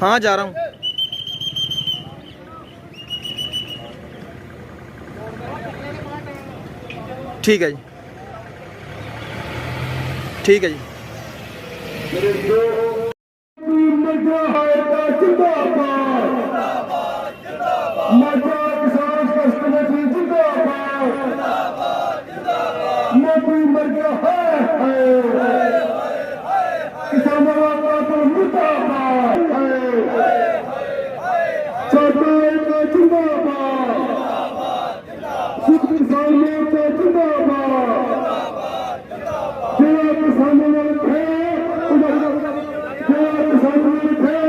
हाँ जा रहा हूँ ਠੀਕ ਹੈ ਜੀ। ਠੀਕ ਹੈ ਜੀ। ਮਰ ਗਿਆ ਹੈ ਸਿੱਖ ਕਿਸਾਨ ਮੋਰਚਾ ਜਿੰਦਾਬਾਦ ਜਿਹੜਾ ਕਿਸਾਨਾਂ ਨਾਲ ਹੈ ਜਿਹੜਾ ਕਿਸਾਨਾਂ ਨਾਲ ਹੈ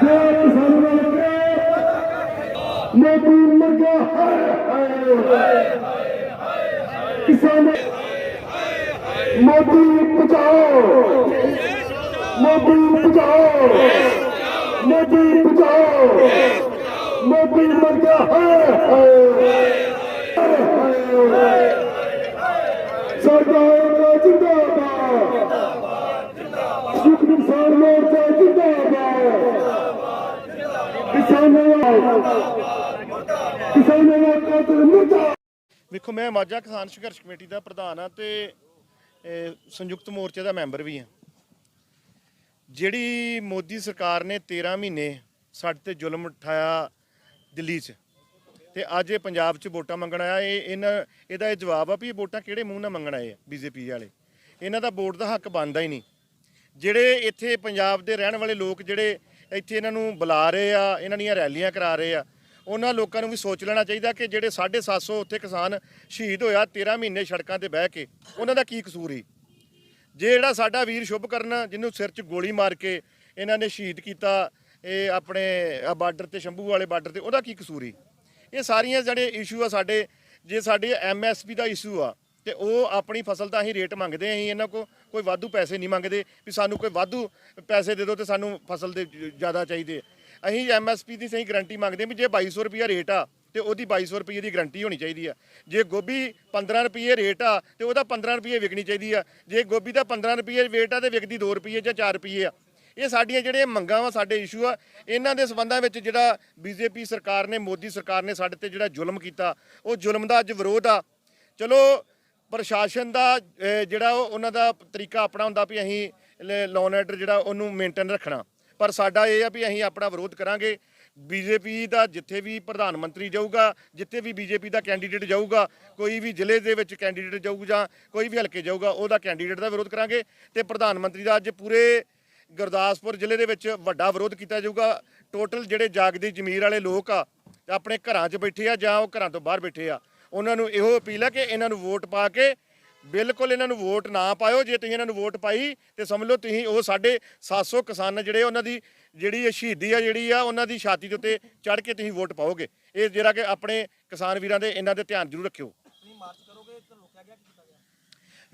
ਜਿਹੜਾ ਕਿਸਾਨਾਂ ਨਾਲ ਹੈ ਮੋਦੀ ਮਰ ਗਿਆ ਹਾਏ ਕਿਸਾਨ ਮੋਦੀ ਬਚਾਓ ਮੋਦੀ ਬਚਾਓ ਮੋਦੀ ਬਚਾਓ ਮੋਦੀ ਮਰ ਗਿਆ ਹਾਏ ਸਰਕਾਰ ਜਿੰਦਾਬਾਦ। ਸੁਖ ਕਿਸਾਨ ਮੋਰਚਾ ਜਿੰਦਾਬਾਦ। ਕਿਸਾਨਾਂ ਕਿਸਾਨਾਂ ਦਾ ਕਾਤਲ ਮੁਰਦਾ ਵੇਖੋ ਮੈਂ ਮਾਝਾ ਕਿਸਾਨ ਸੰਘਰਸ਼ ਕਮੇਟੀ ਦਾ ਪ੍ਰਧਾਨ ਆ ਤੇ ਇਹ, ਸੰਯੁਕਤ ਮੋਰਚੇ ਦਾ ਮੈਂਬਰ ਵੀ ਆ ਜਿਹੜੀ ਮੋਦੀ ਸਰਕਾਰ ਨੇ 13 ਮਹੀਨੇ ਸਾਡੇ ਤੇ ਜ਼ੁਲਮ ਉਠਾਇਆ ਦਿੱਲੀ 'ਚ। ਤੇ ਅੱਜ ਇਹ ਪੰਜਾਬ 'ਚ ਵੋਟਾਂ ਮੰਗਣ ਆਇਆ। ਇਹ ਇਹਨਾਂ ਇਹਦਾ ਇਹ ਜਵਾਬ ਆ ਵੀ ਇਹ ਵੋਟਾਂ ਕਿਹੜੇ ਮੂੰਹ ਨਾਲ ਮੰਗਣ ਆਏ ਆ ਬੀਜੇਪੀ ਵਾਲੇ। ਇਹਨਾਂ ਦਾ ਵੋਟ ਦਾ ਹੱਕ ਬਣਦਾ ਹੀ ਨਹੀਂ। ਜਿਹੜੇ ਇੱਥੇ ਪੰਜਾਬ ਦੇ ਰਹਿਣ ਵਾਲੇ ਲੋਕ ਜਿਹੜੇ ਇੱਥੇ ਇਹਨਾਂ ਨੂੰ ਬੁਲਾ ਰਹੇ ਆ, ਇਹਨਾਂ ਦੀਆਂ ਰੈਲੀਆਂ ਕਰਾ ਰਹੇ ਆ, ਉਹਨਾਂ ਲੋਕਾਂ ਨੂੰ ਵੀ ਸੋਚ ਲੈਣਾ ਚਾਹੀਦਾ ਕਿ ਜਿਹੜੇ 750 ਉੱਥੇ ਕਿਸਾਨ ਸ਼ਹੀਦ ਹੋਇਆ 13 ਮਹੀਨੇ ਸੜਕਾਂ ਤੇ ਬਹਿ ਕੇ, ਉਹਨਾਂ ਦਾ ਕੀ ਕਸੂਰ ਸੀ ਜੇ ਜਿਹੜਾ ਸਾਡਾ ਵੀਰ ਸ਼ੁਭਕਰਨ ਜਿਹਨੂੰ ਸਿਰ 'ਚ ਗੋਲੀ ਮਾਰ ਕੇ ਇਹਨਾਂ ਨੇ ਸ਼ਹੀਦ ਕੀਤਾ ਇਹ ਆਪਣੇ ਬਾਰਡਰ ਤੇ, ਸ਼ੰਭੂ ਵਾਲੇ ਬਾਰਡਰ ਤੇ, ਉਹਦਾ ਕੀ ਕਸੂਰ ਸੀ ਇਹ ਸਾਰੀਆਂ ਜਿਹੜੇ ਇਸ਼ੂ ਆ ਸਾਡੇ, ਜੇ ਸਾਡੇ ਐਮਐਸਪੀ ਦਾ ਇਸ਼ੂ ਆ, ਤੇ ਉਹ ਆਪਣੀ ਫਸਲ ਦਾ ਅਸੀਂ ਰੇਟ ਮੰਗਦੇ ਆਂ, ਅਸੀਂ ਇਹਨਾਂ ਕੋ ਕੋਈ ਵਾਧੂ ਪੈਸੇ ਨਹੀਂ ਮੰਗਦੇ, ਵੀ ਸਾਨੂੰ ਕੋਈ ਵਾਧੂ ਪੈਸੇ ਦੇ ਦਿਓ ਤੇ ਸਾਨੂੰ ਫਸਲ ਦੇ ਜ਼ਿਆਦਾ ਚਾਹੀਦੇ ਅਸੀਂ ਐਮਐਸਪੀ ਦੀ ਸਹੀ ਗਰੰਟੀ ਮੰਗਦੇ ਵੀ ਜੇ 2200 ਰੁਪਿਆ ਰੇਟ ਆ, ਤੇ ਉਹਦੀ 2200 ਰੁਪਏ ਦੀ ਗਰੰਟੀ ਹੋਣੀ ਚਾਹੀਦੀ ਆ। ਜੇ ਗੋਭੀ 15 ਰੁਪਏ ਰੇਟ ਆ, ਤੇ ਉਹਦਾ 15 ਰੁਪਏ ਵਿਕਣੀ ਚਾਹੀਦੀ ਆ। ਜੇ ਗੋਭੀ ਦਾ 15 ਰੁਪਏ ਰੇਟ ਆ ਤੇ ਵਿਕਦੀ 2 ਰੁਪਏ ਜਾਂ 4 ਰੁਪਏ ਆ। ਇਹ ਸਾਡੀਆਂ ਜਿਹੜੀਆਂ ਮੰਗਾਂ ਵਾ, ਸਾਡੇ ਇਸ਼ੂ ਆ, ਇਹਨਾਂ ਦੇ ਸਬੰਧਾਂ ਵਿੱਚ ਜਿਹੜਾ ਬੀਜੇਪੀ ਸਰਕਾਰ ਨੇ, ਮੋਦੀ ਸਰਕਾਰ ਨੇ ਸਾਡੇ ਤੇ ਜਿਹੜਾ ਜ਼ੁਲਮ ਕੀਤਾ, ਉਹ ਜ਼ੁਲਮ ਦਾ ਅੱਜ ਵਿਰੋਧ ਆ। ਚਲੋ, ਪ੍ਰਸ਼ਾਸਨ ਦਾ ਜਿਹੜਾ ਉਹ, ਉਹਨਾਂ ਦਾ ਤਰੀਕਾ ਆਪਣਾ ਹੁੰਦਾ ਵੀ ਅਸੀਂ ਲੋਨ ਐਡਰ ਜਿਹੜਾ ਉਹਨੂੰ ਮੇਨਟੇਨ ਰੱਖਣਾ। ਪਰ ਸਾਡਾ ਇਹ ਆ ਵੀ ਅਸੀਂ ਆਪਣਾ ਵਿਰੋਧ ਕਰਾਂਗੇ। ਬੀਜੇਪੀ ਦਾ ਜਿੱਥੇ ਵੀ ਪ੍ਰਧਾਨ ਮੰਤਰੀ ਜਾਊਗਾ, ਜਿੱਥੇ ਵੀ ਬੀਜੇਪੀ ਦਾ ਕੈਂਡੀਡੇਟ ਜਾਊਗਾ, ਕੋਈ ਵੀ ਜ਼ਿਲ੍ਹੇ ਦੇ ਵਿੱਚ ਕੈਂਡੀਡੇਟ ਜਾਊਗਾ ਜਾਂ ਕੋਈ ਵੀ ਹਲਕੇ ਜਾਊਗਾ, ਉਹਦਾ ਕੈਂਡੀਡੇਟ ਦਾ ਵਿਰੋਧ ਕਰਾਂਗੇ ਤੇ ਪ੍ਰਧਾਨ ਮੰਤਰੀ ਦਾ ਅੱਜ ਪੂਰੇ ਗੁਰਦਾਸਪੁਰ ਜ਼ਿਲ੍ਹੇ ਦੇ ਵਿੱਚ ਵੱਡਾ ਵਿਰੋਧ ਕੀਤਾ ਜਾਊਗਾ। ਟੋਟਲ ਜਿਹੜੇ ਜਾਗਦੀ ਜ਼ਮੀਰ ਵਾਲੇ ਲੋਕ ਆ ਆਪਣੇ ਘਰਾਂ 'ਚ ਬੈਠੇ ਆ ਜਾਂ ਉਹ ਘਰਾਂ ਤੋਂ ਬਾਹਰ ਬੈਠੇ ਆ ਉਹਨਾਂ ਨੂੰ ਇਹੋ ਅਪੀਲ ਹੈ ਕਿ ਇਹਨਾਂ ਨੂੰ ਵੋਟ ਪਾ ਕੇ ਬਿਲਕੁਲ ਇਹਨਾਂ ਨੂੰ ਵੋਟ ਨਾ ਪਾਇਓ। ਜੇ ਤੁਸੀਂ ਇਹਨਾਂ ਨੂੰ ਵੋਟ ਪਾਈ ਤੇ ਸਮਝ ਲਓ ਤੁਸੀਂ ਉਹ ਸਾਡੇ 700 ਕਿਸਾਨ ਜਿਹੜੇ ਉਹਨਾਂ ਦੀ ਜਿਹੜੀ ਸ਼ਹੀਦੀ ਆ ਜਿਹੜੀ ਆ ਉਹਨਾਂ ਦੀ ਛਾਤੀ ਦੇ ਉੱਤੇ ਚੜ ਕੇ ਤੁਸੀਂ ਵੋਟ ਪਾਓਗੇ। ਇਹ ਜਿਹੜਾ ਕਿ ਆਪਣੇ ਕਿਸਾਨ ਵੀਰਾਂ ਦੇ ਇਹਨਾਂ ਦੇ ਧਿਆਨ ਜ਼ਰੂਰ ਰੱਖਿਓ।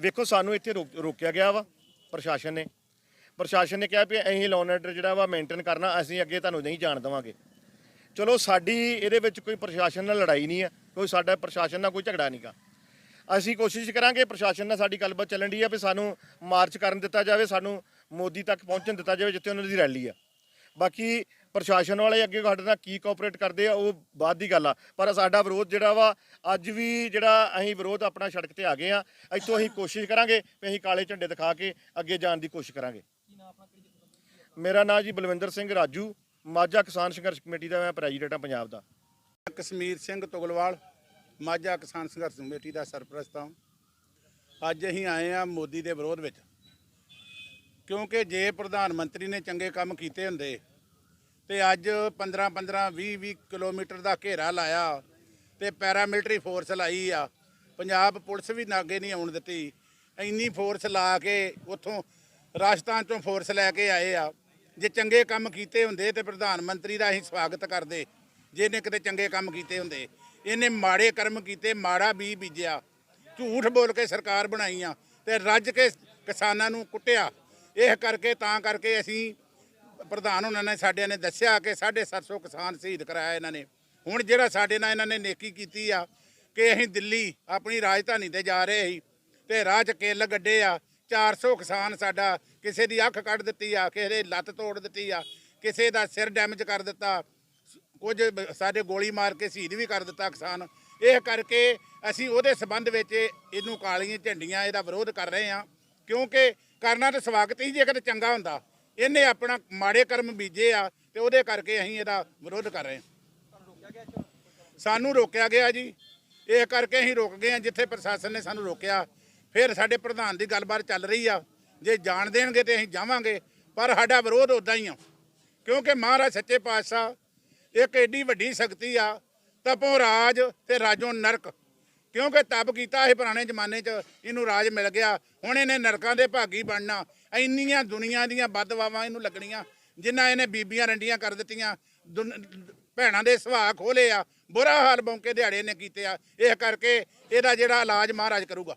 ਵੇਖੋ ਸਾਨੂੰ ਇੱਥੇ ਰੋਕ- ਰੋਕਿਆ ਗਿਆ ਵਾ ਪ੍ਰਸ਼ਾਸਨ ਨੇ। ਪ੍ਰਸ਼ਾਸਨ ਨੇ ਕਿਹਾ ਵੀ ਅਸੀਂ ਲੋਨ ਆਰਡਰ ਜਿਹੜਾ ਵਾ ਮੇਨਟੇਨ ਕਰਨਾ, ਅਸੀਂ ਅੱਗੇ ਤੁਹਾਨੂੰ ਨਹੀਂ ਜਾਣ ਦੇਵਾਂਗੇ। ਚਲੋ ਸਾਡੀ ਇਹਦੇ ਵਿੱਚ ਕੋਈ ਪ੍ਰਸ਼ਾਸਨ ਨਾਲ ਲੜਾਈ ਨਹੀਂ ਹੈ ਕੋਈ ਸਾਡਾ ਪ੍ਰਸ਼ਾਸਨ ਨਾਲ ਕੋਈ ਝਗੜਾ ਨਹੀਂਗਾ ਅਸੀਂ ਕੋਸ਼ਿਸ਼ ਕਰਾਂਗੇ ਪ੍ਰਸ਼ਾਸਨ ਨਾਲ ਸਾਡੀ ਗੱਲਬਾਤ ਚੱਲਣ ਦੀ ਆ ਵੀ ਸਾਨੂੰ ਮਾਰਚ ਕਰਨ ਦਿੱਤਾ ਜਾਵੇ, ਸਾਨੂੰ ਮੋਦੀ ਤੱਕ ਪਹੁੰਚਣ ਦਿੱਤਾ ਜਾਵੇ ਜਿੱਥੇ ਉਹਨਾਂ ਦੀ ਰੈਲੀ ਆ। ਬਾਕੀ ਪ੍ਰਸ਼ਾਸਨ ਵਾਲੇ ਅੱਗੇ ਸਾਡੇ ਨਾਲ ਕੀ ਕੋਆਪਰੇਟ ਕਰਦੇ ਆ, ਉਹ ਬਾਅਦ ਦੀ ਗੱਲ ਆ। ਪਰ ਸਾਡਾ ਵਿਰੋਧ ਜਿਹੜਾ ਵਾ, ਅੱਜ ਵੀ ਜਿਹੜਾ ਅਸੀਂ ਵਿਰੋਧ ਆਪਣਾ ਸੜਕ ਤੇ ਆ ਗਏ ਆ, ਇੱਥੋਂ ਅਸੀਂ ਕੋਸ਼ਿਸ਼ ਕਰਾਂਗੇ ਵੀ ਅਸੀਂ ਕਾਲੇ ਝੰਡੇ ਦਿਖਾ ਕੇ ਅੱਗੇ ਜਾਣ ਦੀ ਕੋਸ਼ਿਸ਼ ਕਰਾਂਗੇ। ਮੇਰਾ ਨਾਮ ਜੀ ਬਲਵਿੰਦਰ ਸਿੰਘ ਰਾਜੂ ਮਾਝਾ ਕਿਸਾਨ ਸੰਘਰਸ਼ ਕਮੇਟੀ ਦਾ ਮੈਂ ਪ੍ਰੈਜ਼ੀਡੈਂਟ ਹਾਂ ਪੰਜਾਬ ਦਾ। ਕਸ਼ਮੀਰ ਸਿੰਘ ਤੁਗਲਵਾਲ ਮਾਝਾ ਕਿਸਾਨ ਸੰਘਰਸ਼ ਕਮੇਟੀ ਦਾ ਸਰਪ੍ਰਸਤ ਹਾਂ। ਅੱਜ ਅਸੀਂ ਆਏ ਆ ਮੋਦੀ ਦੇ ਵਿਰੋਧ ਵਿੱਚ ਕਿਉਂਕਿ ਜੇ ਪ੍ਰਧਾਨ ਮੰਤਰੀ ਨੇ ਚੰਗੇ ਕੰਮ ਕੀਤੇ ਹੁੰਦੇ ਤੇ ਅੱਜ 15 15 20 20 ਕਿਲੋਮੀਟਰ ਦਾ ਘੇਰਾ ਲਾਇਆ ਤੇ ਪੈਰਾਮਿਲਟਰੀ ਫੋਰਸ ਲਾਈ ਆ ਪੰਜਾਬ ਪੁਲਿਸ ਵੀ ਨਾਗੇ ਨਹੀਂ ਆਉਣ ਦਿੱਤੀ। ਇੰਨੀ ਫੋਰਸ ਲਾ ਕੇ ਉੱਥੋਂ ਰਾਜਸਥਾਨ ਤੋਂ ਫੋਰਸ ਲੈ ਕੇ ਆਏ ਆ। ਜੇ ਚੰਗੇ ਕੰਮ ਕੀਤੇ ਹੁੰਦੇ ਤੇ ਪ੍ਰਧਾਨ ਮੰਤਰੀ ਦਾ ਅਸੀਂ ਸਵਾਗਤ ਕਰਦੇ, ਜੇ ਇਹਨੇ ਕਿਤੇ ਚੰਗੇ ਕੰਮ ਕੀਤੇ ਹੁੰਦੇ। ਇਹਨੇ ਮਾੜੇ ਕਰਮ ਕੀਤੇ, ਮਾੜਾ ਬੀ ਬੀਜਿਆ। ਝੂਠ ਬੋਲ ਕੇ ਸਰਕਾਰ ਬਣਾਈਆਂ ਤੇ ਰੱਜ ਕੇ ਕਿਸਾਨਾਂ ਨੂੰ ਕੁੱਟਿਆ। ਇਹ ਕਰਕੇ, ਤਾਂ ਕਰਕੇ ਅਸੀਂ ਪ੍ਰਧਾਨ ਉਹਨਾਂ ਨੇ ਸਾਡਿਆਂ ਨੇ ਦੱਸਿਆ ਕਿ 750 ਕਿਸਾਨ ਸ਼ਹੀਦ ਕਰਾਇਆ ਇਹਨਾਂ ਨੇ। ਹੁਣ ਜਿਹੜਾ ਸਾਡੇ ਨਾਲ ਇਹਨਾਂ ਨੇ ਨੇਕੀ ਕੀਤੀ ਆ ਕਿ ਅਸੀਂ ਦਿੱਲੀ ਆਪਣੀ ਰਾਜਧਾਨੀ ਤੇ ਜਾ ਰਹੇ ਸੀ ਤੇ ਰਾਹ 'ਚ ਕਿੱਲ ਗੱਡੇ ਆ 400 ਕਿਸਾਨ ਸਾਡਾ ਕਿਸੇ ਦੀ ਅੱਖ ਕੱਢ ਦਿੱਤੀ ਆ, ਕਿਸੇ ਦੇ ਲੱਤ ਤੋੜ ਦਿੱਤੀ ਆ, ਕਿਸੇ ਦਾ ਸਿਰ ਡੈਮੇਜ ਕਰ ਦਿੱਤਾ, ਕੁਝ ਸਾਡੇ ਗੋਲੀ ਮਾਰ ਕੇ ਸ਼ਹੀਦ ਵੀ ਕਰ ਦਿੱਤਾ ਕਿਸਾਨ। ਇਹ ਕਰਕੇ ਅਸੀਂ ਉਹਦੇ ਸਬੰਧ ਵਿੱਚ ਇਹਨੂੰ ਕਾਲੀਆਂ ਝੰਡੀਆਂ ਇਹਦਾ ਵਿਰੋਧ ਕਰ ਰਹੇ ਹਾਂ, ਕਿਉਂਕਿ ਕਰਨਾ ਤਾਂ ਸਵਾਗਤ ਹੀ ਜੇਕਰ ਚੰਗਾ ਹੁੰਦਾ। ਇਹਨੇ ਆਪਣਾ ਮਾੜੇ ਕਰਮ ਬੀਜੇ ਆ ਤੇ ਉਹਦੇ ਕਰਕੇ ਅਸੀਂ ਇਹਦਾ ਵਿਰੋਧ ਕਰ ਰਹੇ ਹਾਂ। ਸਾਨੂੰ ਰੋਕਿਆ ਗਿਆ ਜੀ। ਇਹ ਕਰਕੇ ਅਸੀਂ ਰੁਕ ਗਏ ਹਾਂ ਜਿੱਥੇ ਪ੍ਰਸ਼ਾਸਨ ਨੇ ਸਾਨੂੰ ਰੋਕਿਆ। ਫਿਰ ਸਾਡੇ ਪ੍ਰਧਾਨ ਦੀ ਗੱਲਬਾਤ ਚੱਲ ਰਹੀ ਆ। ਜੇ ਜਾਣ ਦੇਣਗੇ ਤੇ ਅਸੀਂ ਜਾਵਾਂਗੇ, ਪਰ ਸਾਡਾ ਵਿਰੋਧ ਉਦਾਂ ਹੀ ਆ। ਕਿਉਂਕਿ ਮਹਾਰਾਜ ਸੱਚੇ ਪਾਤਸ਼ਾਹ ਇੱਕ ਏਡੀ ਵੱਡੀ ਸ਼ਕਤੀ ਆ, ਤਪੋਂ ਰਾਜ ਤੇ ਰਾਜੋਂ ਨਰਕ। ਕਿਉਂਕਿ ਤਪ ਕੀਤਾ ਇਹ ਪੁਰਾਣੇ ਜ਼ਮਾਨੇ 'ਚ, ਇਹਨੂੰ ਰਾਜ ਮਿਲ ਗਿਆ। ਹੁਣ ਇਹਨੇ ਨਰਕਾਂ ਦੇ ਭਾਗੀ ਬਣਨਾ। ਇੰਨੀਆਂ ਦੁਨੀਆ ਦੀਆਂ ਬਦਵਾਵਾਂ ਇਹਨੂੰ ਲੱਗਣੀਆਂ, ਜਿਨ੍ਹਾਂ ਇਹਨੇ ਬੀਬੀਆਂ ਰੰਡੀਆਂ ਕਰ ਦਿੱਤੀਆਂ। ਦੁਨ- ਭੈਣਾਂ ਦੇ ਸੁਭਾਅ ਖੋਲੇ ਆ, ਬੁਰਾ ਹਾਲ ਬੌਂਕੇ ਦਿਹਾੜੇ ਨੇ ਕੀਤੇ ਆ। ਇਹ ਕਰਕੇ ਇਹਦਾ ਜਿਹੜਾ ਇਲਾਜ ਮਹਾਰਾਜ ਕਰੂਗਾ।